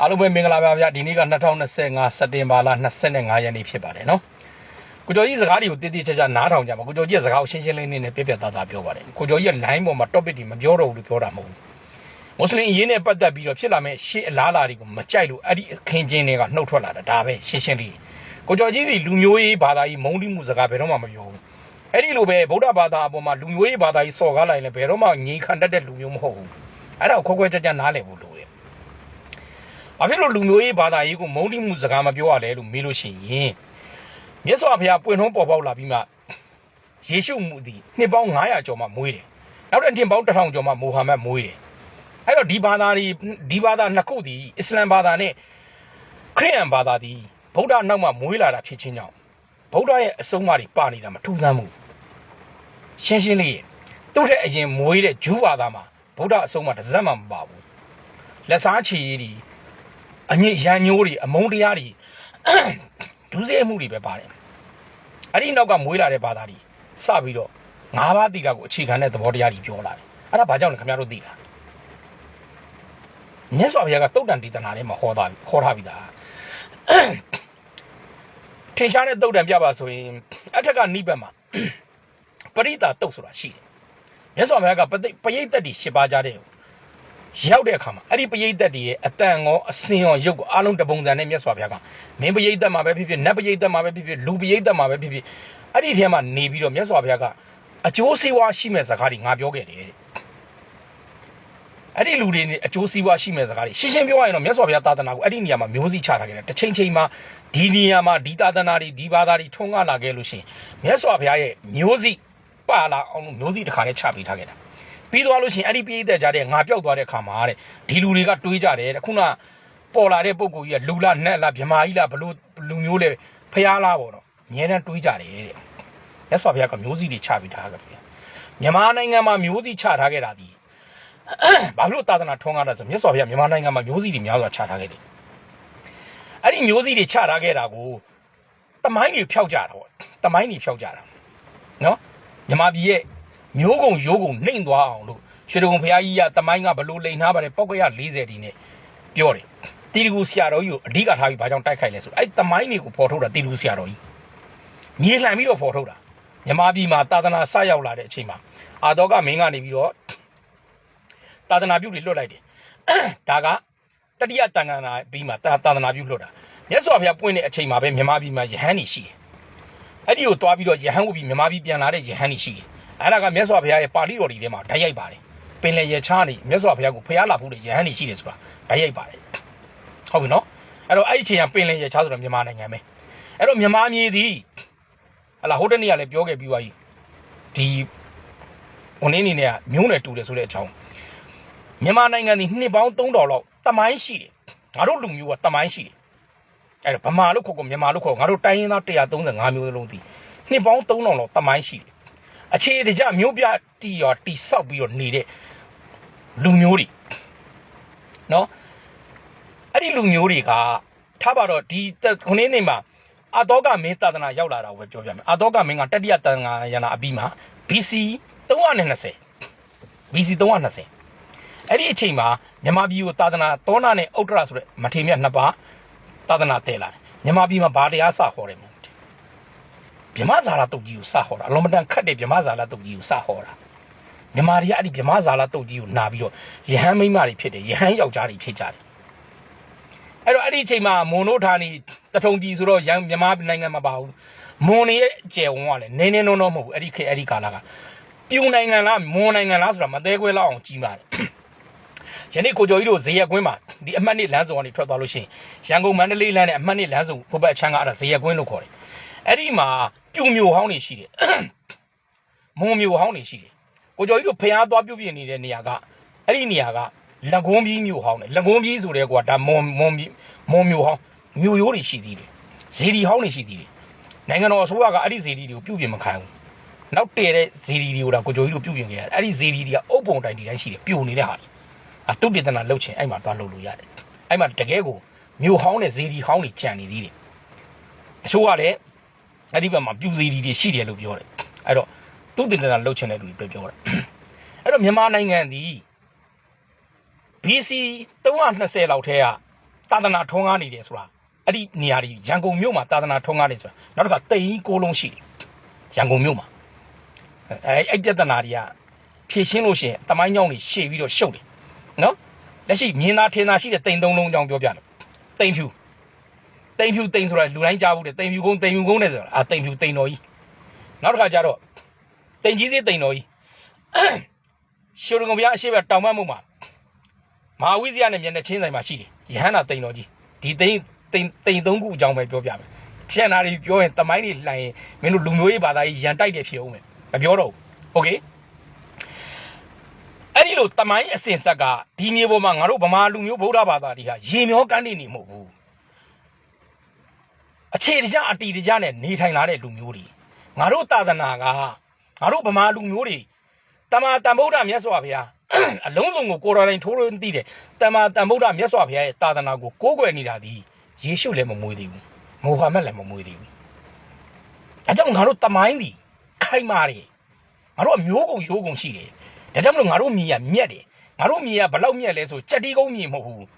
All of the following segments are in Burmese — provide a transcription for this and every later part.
အားလုံးပဲမင်္ဂလာပါဗျာဒီနေ့က2025စက်တင်ဘာလ25ရက်နေ့ဖြစ်ပါတယ်နော်ကိုကျော်ကြီးစကားတွေကိုတည်တည်ချာချာနားထောင်ကြပါကိုကျော်ကြီးကစကားကိုရှင်းရှင်းလင်းလင်းနဲ့ပြပြသားသားပြောပါတယ်ကိုကျော်ကြီးက line ပေါ်မှာ topic တွေမပြောတော့ဘူးလို့ပြောတာမဟုတ်ဘူးမွတ်စလင်အရေးနဲ့ပတ်သက်ပြီးတော့ဖြစ်လာမယ့်ရှေ့အလားအလာတွေကိုမကြိုက်လို့အဲ့ဒီအခင်းချင်းတွေကနှုတ်ထွက်လာတာဒါပဲရှင်းရှင်းလေးကိုကျော်ကြီးဒီလူမျိုးရေးဘာသာရေးမုန်းတိမှုစကားဘယ်တော့မှမပြောဘူးအဲ့ဒီလိုပဲဗုဒ္ဓဘာသာအပေါ်မှာလူမျိုးရေးဘာသာရေးစော်ကားလိုက်ရင်လည်းဘယ်တော့မှငြိမ်ခံတတ်တဲ့လူမျိုးမဟုတ်ဘူးအဲ့ဒါကိုခွဲခွဲကြကြနားလည်ဖို့လိုတယ်။ ဘာဖြစ်လို့လူမျိုးရေးဘာသာရေးကိုမုန်းတိမှုစကားမပြောရလဲလို့မေးလို့ရှိရင်မြတ်စွာဘုရားပွင့်ထုံးပေါ်ပေါက်လာပြီးမှယေရှုမူသည်နှစ်ပေါင်း900ကျော်မှမွေးတယ်။နောက်တဲ့နှစ်ပေါင်း1000ကျော်မှမိုဟာမက်မွေးတယ်။အဲ့တော့ဒီဘာသာတွေဒီဘာသာနှစ်ခုသည်အစ္စလမ်ဘာသာနဲ့ခရစ်ယာန်ဘာသာသည်ဗုဒ္ဓနောက်မှမွေးလာတာဖြစ်ခြင်းကြောင့်ဗုဒ္ဓရဲ့အဆုံးအမတွေပါနေတာမထူးဆန်းဘူး။ရှင်းရှင်းလေးသူ့တဲ့အရင်မွေးတဲ့ဂျူးဘာသာမှာဗုဒ္ဓအဆုံးအမတစ်စက်မှမပါဘူး။လက်စားချီရည်ဒီ အညစ်ရန်ညိုးတွေအမုန်းတရားတွေဒုစရိုက်မှုတွေပဲပါတယ်အဲ့ဒီနောက်ကမွေးလာတဲ့ဘာသာတွေစပြီးတော့ငါးပါးတိကကိုအခြေခံတဲ့သဘောတရားတွေပြောလာတယ်အဲ့ဒါဘာကြောင့်လဲခင်ဗျားတို့သိလားမြတ်စွာဘုရားကတုတ်တန်ဒေသနာထဲမှာဟောသားဟောထားပြီးသားထင်ရှားတဲ့တုတ်တန်ပြပါဆိုရင်အထက်ကနိဗ္ဗာန်မှာပရိတာတုတ်ဆိုတာရှိတယ်မြတ်စွာဘုရားကပဋိပရိသတ်တွေရှင်းပါကြတဲ့ ရောက်တဲ့အခါမှာအဲ့ဒီပရိသတ်တွေရဲ့အတန်ရောအစင်ရောရုပ်ကိုအားလုံးတပုံစံနဲ့မြတ်စွာဘုရားကမင်းပရိသတ်မှာပဲဖြစ်ဖြစ်နတ်ပရိသတ်မှာပဲဖြစ်ဖြစ်လူပရိသတ်မှာပဲဖြစ်ဖြစ်အဲ့ဒီထဲမှာနေပြီးတော့မြတ်စွာဘုရားကအကျိုးစီးပွားရှိမဲ့စကားတွေငါပြောခဲ့တယ်တဲ့အဲ့ဒီလူတွေနဲ့အကျိုးစီးပွားရှိမဲ့စကားတွေရှင်းရှင်းပြောရရင်တော့မြတ်စွာဘုရားသာသနာကိုအဲ့ဒီနေရာမှာမျိုးစိချထားခဲ့တယ်တစ်ချိန်ချိန်မှာဒီနေရာမှာဒီသာသနာတွေဒီဘာသာတွေထွန်းကားလာခဲ့လို့ရှိရင်မြတ်စွာဘုရားရဲ့မျိုးစိပါလာအောင်လို့မျိုးစိတစ်ခါနဲ့ချပေးထားခဲ့တာ ပြီးသွားလို့ရှိရင်အဲ့ဒီပြည်သက်ကြတဲ့ငါပြောက်သွားတဲ့ခါမှာတဲ့ဒီလူတွေကတွေးကြတယ်တဲ့ခုနပေါ်လာတဲ့ပုံကိုကြီးကလူလားနတ်လားဗြမာကြီးလားဘလို့လူမျိုးလဲဖျားလားပေါ့တော့အများတန်းတွေးကြတယ်တဲ့မြတ်စွာဘုရားကမျိုးစီတွေချပြီးထားကြတယ်မြန်မာနိုင်ငံမှာမျိုးစီချထားခဲ့တာဒီဘာလို့သာသနာထွန်းကားတာဆိုမြတ်စွာဘုရားမြန်မာနိုင်ငံမှာမျိုးစီတွေများစွာချထားခဲ့တယ်အဲ့ဒီမျိုးစီတွေချထားခဲ့တာကိုတမိုင်းတွေဖျောက်ကြတာပေါ့တမိုင်းတွေဖျောက်ကြတာနော်မြန်မာပြည်ရဲ့ မျိုးကုံရိုးကုံနှိမ့်သွားအောင်လို့ရွှေတုံဖရာကြီးကတမိုင်းကဘလို့လိန်ထားပါတယ်ပောက်ကရ40ဒီနဲ့ပြောတယ်တီတကူဆရာတော်ကြီးကိုအဓိကထားပြီးဘာကြောင့်တိုက်ခိုက်လဲဆိုအဲ့တမိုင်းတွေကိုဖော်ထုတ်တာတီတကူဆရာတော်ကြီးမြေလှန်ပြီးတော့ဖော်ထုတ်တာမြမပြည်မှာသာသနာစရောက်လာတဲ့အချိန်မှာအာတော်ကမင်းကနေပြီးတော့သာသနာပြုတွေလွတ်လိုက်တယ်ဒါကတတိယတန်ခါနာပြီးမှသာသနာပြုလွတ်တာမြတ်စွာဘုရားပွင့်တဲ့အချိန်မှာပဲမြမပြည်မှာယဟန်နေရှိတယ်အဲ့ဒီကိုတွားပြီးတော့ယဟန်ဝပြီးမြမပြည်ပြန်လာတဲ့ယဟန်နေရှိတယ် အဲ့ဒါကမြတ်စွာဘုရားရဲ့ပါဠိတော်တွေထဲမှာဓာတ်ရိုက်ပါတယ်ပင်လယ်ရချားနေမြတ်စွာဘုရားကိုဖျားလာဖို့တဲ့ယဟန်နေရှိတယ်ဆိုတာဓာတ်ရိုက်ပါတယ်ဟုတ်ပြီနော်အဲ့တော့အဲ့ဒီအချိန်ကပင်လယ်ရချားဆိုတာမြန်မာနိုင်ငံပဲအဲ့တော့မြန်မာမြေသည်ဟလာဟိုတနေ့ကလည်းပြောခဲ့ပြီးသွားပြီဒီဝန်င်းနေနဲ့ကမျိုးနယ်တူတယ်ဆိုတဲ့အကြောင်းမြန်မာနိုင်ငံသည်နှစ်ပေါင်း3000လောက်တမိုင်းရှိတယ်ငါတို့လူမျိုးကတမိုင်းရှိတယ်အဲ့တော့ဗမာလို့ခေါ်ကောမြန်မာလို့ခေါ်ငါတို့တိုင်းရင်းသား135မျိုးလုံးသည်နှစ်ပေါင်း3000လောက်တမိုင်းရှိတယ် အခြေတကြမျိုးပြတီရောတီဆောက်ပြီးတော့နေတဲ့လူမျိုးတွေနော်အဲ့ဒီလူမျိုးတွေကထားပါတော့ဒီခုနေ့နေ့မှာအာတောကမင်းသာသနာရောက်လာတာကိုပဲပြောပြမယ်အာတောကမင်းကတတိယတန်ဃာယနာအပြီးမှာ BC 320 BC 320အဲ့ဒီအချိန်မှာမြန်မာပြည်ကိုသာသနာတောနာနဲ့ဥတ္တရဆိုတဲ့မထေမြတ်နှစ်ပါးသာသနာတည်လာတယ်မြန်မာပြည်မှာဗာတရားစခေါ်တယ်မဟုတ် ဗြမဇာလာတုတ်ကြီးကိုစဟောတာအလုံးမတန်ခတ်တဲ့ဗြမဇာလာတုတ်ကြီးကိုစဟောတာမြန်မာတွေကအဲ့ဒီဗြမဇာလာတုတ်ကြီးကိုနာပြီးတော့ယဟန်မိန်းမတွေဖြစ်တယ်ယဟန်ယောက်ျားတွေဖြစ်ကြတယ်အဲ့တော့အဲ့ဒီအချိန်မှာမွန်တို့ဌာနီတထုံကြီးဆိုတော့ရန်မြန်မာနိုင်ငံမှာပါဘူးမွန်ရဲ့အကျယ်ဝန်းကလည်းနင်းနေတော့မဟုတ်ဘူးအဲ့ဒီခေတ်အဲ့ဒီကာလကပြူနိုင်ငံလားမွန်နိုင်ငံလားဆိုတာမသေးခွဲလောက်အောင်ကြီးပါတယ်ယနေ့ကိုကျော်ကြီးတို့ဇေယျကွင်းမှာဒီအမှတ်နှစ်လမ်းစုံကနေထွက်သွားလို့ရှိရင်ရန်ကုန်မန္တလေးလမ်းနဲ့အမှတ်နှစ်လမ်းစုံဘုဘက်အချမ်းကအဲ့ဒါဇေယျကွင်းလို့ခေါ်တယ်အဲ့ဒီမှာ ပြုံမျိုးဟောင်းနေရှိတယ်မုံမျိုးဟောင်းနေရှိတယ်ကိုကျော်ကြီးတို့ဖျားသွားပြုတ်ပြနေတဲ့နေရာကအဲ့ဒီနေရာကလက်ကုန်းပြီးမျိုးဟောင်းတယ်လက်ကုန်းပြီးဆိုတဲ့ကွာဒါမွန်မွန်ပြီးမွန်မျိုးဟောင်းမျိုးရိုးတွေရှိသေးတယ်ဇီဒီဟောင်းတွေရှိသေးတယ်နိုင်ငံတော်အစိုးရကအဲ့ဒီဇီဒီတွေကိုပြုတ်ပြမခံဘူးနောက်တည့်တဲ့ဇီဒီတွေကိုဒါကိုကျော်ကြီးတို့ပြုတ်ပြနေရတယ်အဲ့ဒီဇီဒီတွေကအုပ်ပုံတိုင်ဒီတိုင်းရှိတယ်ပြိုနေတဲ့ဟာတွေအတုပြဒနာလှုပ်ချင်အဲ့မှာသွားလှုပ်လို့ရတယ်အဲ့မှာတကယ်ကိုမျိုးဟောင်းနဲ့ဇီဒီဟောင်းတွေကြံနေသေးတယ်အချို့ကလည်း အဲ့ဒီဘက်မှာပြူစီတွေရှိတယ်လို့ပြောတယ်အဲ့တော့သူတင်တနာလှုပ်ချင်တဲ့လူတွေပြောတာအဲ့တော့မြန်မာနိုင်ငံသည် BC 320လောက်ထဲကသာသနာထွန်းကားနေတယ်ဆိုတာအဲ့ဒီနေရာကြီးရန်ကုန်မြို့မှာသာသနာထွန်းကားနေဆိုတာနောက်တစ်ခါတိန်ကြီးကိုလုံးရှိတယ်ရန်ကုန်မြို့မှာအဲအဲ့ပြဿနာတွေကဖြည့်ရှင်းလို့ရှိရင်တမိုင်းကြောင်းတွေရှေ့ပြီးတော့ရှုပ်တယ်နော်လက်ရှိမြင်သာထင်သာရှိတဲ့တိန်သုံးလုံးကြောင်းပြောပြတယ်တိန်ဖြူ တိန်ဖြူတိန်ဆိုတာလူတိုင်းကြားဘူးတဲ့တိန်ဖြူကုန်းတိန်ဖြူကုန်းနဲ့ဆိုတာအာတိန်ဖြူတိန်တော်ကြီးနောက်တစ်ခါကျတော့တိန်ကြီးစေးတိန်တော်ကြီးရှိုးရုံကဗျာအရှိဘတောင်မမှုမှာ မဟာဝိဇ္ဇာနဲ့မျက်နှာချင်းဆိုင်မှာရှိတယ်ယဟန္တာတိန်တော်ကြီးဒီတိန်တိန်တိန်သုံးခုအကြောင်းပဲပြောပြမယ်ကျန်တာတွေပြောရင်တမိုင်းတွေလှန်ရင်မင်းတို့လူမျိုးရေးဘာသာရေးရန်တိုက်တယ်ဖြစ်အောင်မယ်မပြောတော့ဘူးโอเคအဲ့ဒီလိုတမိုင်းအစင်ဆက်ကဒီမြေပေါ်မှာငါတို့ဗမာလူမျိုးဗုဒ္ဓဘာသာတွေဟာရေမျောကန်းနေနေမဟုတ်ဘူး အခြေတကြအတီတကြနဲ့နေထိုင်လာတဲ့လူမျိုးတွေငါတို့သာသနာကငါတို့ဗမာလူမျိုးတွေတမန်တန်ဗုဒ္ဓမြတ်စွာဘုရားအလုံးစုံကိုကိုယ်တော်တိုင်ထိုးလို့သိတယ်တမန်တန်ဗုဒ္ဓမြတ်စွာဘုရားရဲ့သာသနာကိုကိုးကွယ်နေတာဒီယေရှုလည်းမမွေးသေးဘူးမိုဟာမက်လည်းမမွေးသေးဘူးအဲကြောင့်ငါတို့တမိုင်းဒီခိုင်မာတယ်ငါတို့အမျိုးကုန်ရိုးကုန်ရှိတယ်ဒါကြောင့်မလို့ငါတို့မြေကမြက်တယ်ငါတို့မြေကဘလောက်မြက်လဲဆိုကြက်တီးကုန်းမြေမဟုတ်ဘူး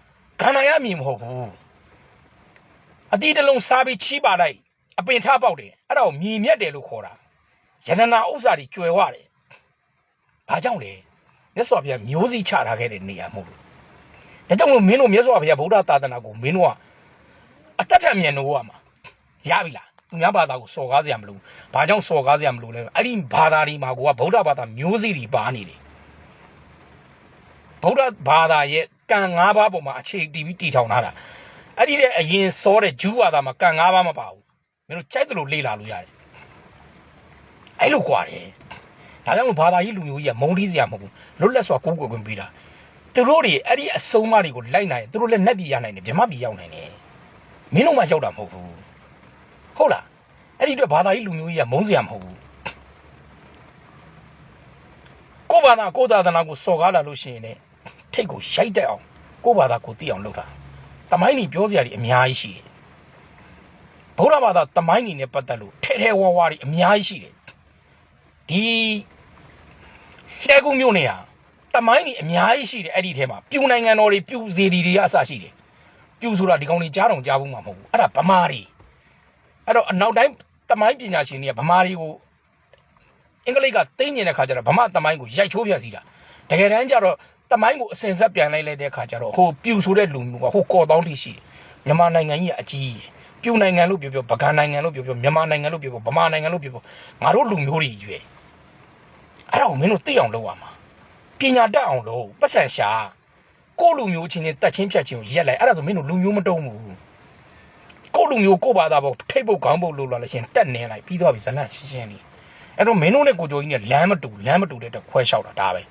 ခန္ဓာရမြေမဟုတ်ဘူး အတီးတစ်လုံးစားပြီးချီးပါလိုက်အပင်ထပေါက်တယ်အဲ့ဒါကိုမြေမြက်တယ်လို့ခေါ်တာယန္တနာဥစ္စာတွေကျွယ်ဝတယ်ဘာကြောင့်လဲမြတ်စွာဘုရားမျိုးစိချထားခဲ့တဲ့နေရာမဟုတ်ဘူး။ဒါကြောင့်မလို့မင်းတို့မြတ်စွာဘုရားဗုဒ္ဓသာသနာကိုမင်းတို့ကအတ္တထမြင်လို့ရမှာရပြီလား။သူများဘာသာကိုစော်ကားစရာမလိုဘူး။ဘာကြောင့်စော်ကားစရာမလိုလဲ။အဲ့ဒီဘာသာတွေမှာကိုကဗုဒ္ဓဘာသာမျိုးစိတွေပါနေတယ်။ဗုဒ္ဓဘာသာရဲ့ကံ၅ပါးပေါ်မှာအခြေတည်ပြီးတည်ထောင်ထားတာ။ အဲ့ဒီတဲ့အရင်စောတဲ့ဂျူးဘာသာမှာကံ၅ပါးမပါဘူး။မင်းတို့ကြိုက်တယ်လို့လေ့လာလို့ရတယ်။အဲ့လိုကွာတယ်။ဒါကြောင့်မို့ဘာသာရေးလူမျိုးကြီးကမုန်းတီးစရာမဟုတ်ဘူးလွတ်လပ်စွာကိုးကွယ်ခွင့်ပေးတာသူတို့တွေအဲ့ဒီအစုံအမတွေကိုလိုက်နိုင်ရင်သူတို့လည်းနှက်ပြည်ရနိုင်တယ်ဗြဟ္မပြည်ရောက်နိုင်တယ်မင်းတို့မှရောက်တာမဟုတ်ဘူးဟုတ်လားအဲ့ဒီအတွက်ဘာသာရေးလူမျိုးကြီးကမုန်းစရာမဟုတ်ဘူးကိုယ့်ဘာသာကိုယ့်သာသနာကိုစော်ကားလာလို့ရှိရင်လည်းထိတ်ကိုရိုက်တက်အောင်ကိုယ့်ဘာသာကိုသိအောင်လုပ်တာ တမိုင်းကြီးပြောစရာတွေအများကြီးရှိတယ်ဗုဒ္ဓဘာသာတမိုင်းကြီးနဲ့ပတ်သက်လို့ထဲထဲဝါဝါတွေအများကြီးရှိတယ်ဒီတဲကုမြို့နေဟာတမိုင်းကြီးအများကြီးရှိတယ်အဲ့ဒီထဲမှာပြူနိုင်ငံတော်တွေပြူစီဒီတွေအစရှိတယ်ပြူဆိုတာဒီကောင်တွေကြားတော့ကြားဘူးမှာမဟုတ်ဘူးအဲ့ဒါဗမာတွေအဲ့တော့အနောက်တိုင်းတမိုင်းပညာရှင်တွေကဗမာတွေကိုအင်္ဂလိပ်ကသိညင်တဲ့ခါကျတော့ဗမာတမိုင်းကိုရိုက်ချိုးပြစီတာတကယ်တမ်းကျတော့ တမိုင်းကိုအစင်ဆက်ပြန်လိုက်လိုက်တဲ့ခါကျတော့ဟိုပြူဆိုတဲ့လူမျိုးကဟိုကော်တောင်းထိရှိတယ်မြန်မာနိုင်ငံကြီးကအကြီးကြီးပြူနိုင်ငံလို့ပြောပြောဗကန်နိုင်ငံလို့ပြောပြောမြန်မာနိုင်ငံလို့ပြောပြောဗမာနိုင်ငံလို့ပြောပြောငါတို့လူမျိုးတွေရွယ်အဲ့ဒါကိုမင်းတို့သိအောင်လုပ်ရမှာပညာတတ်အောင်လုပ်ပတ်စံရှာကိုယ့်လူမျိုးချင်းချင်းတက်ချင်းဖြတ်ချင်းကိုရက်လိုက်အဲ့ဒါဆိုမင်းတို့လူမျိုးမတုံးဘူးကိုယ့်လူမျိုးကိုယ့်ဘာသာပေါ့ထိတ်ဖို့ခေါင်းဖို့လို့လာလို့ရှရင်တက်နေလိုက်ပြီးတော့ပြီဇလန့်ရှင်းရှင်းလေးအဲ့တော့မင်းတို့နဲ့ကိုကြိုကြီးနဲ့လမ်းမတူလမ်းမတူတဲ့အတွက်ခွဲလျှောက်တာဒါပဲ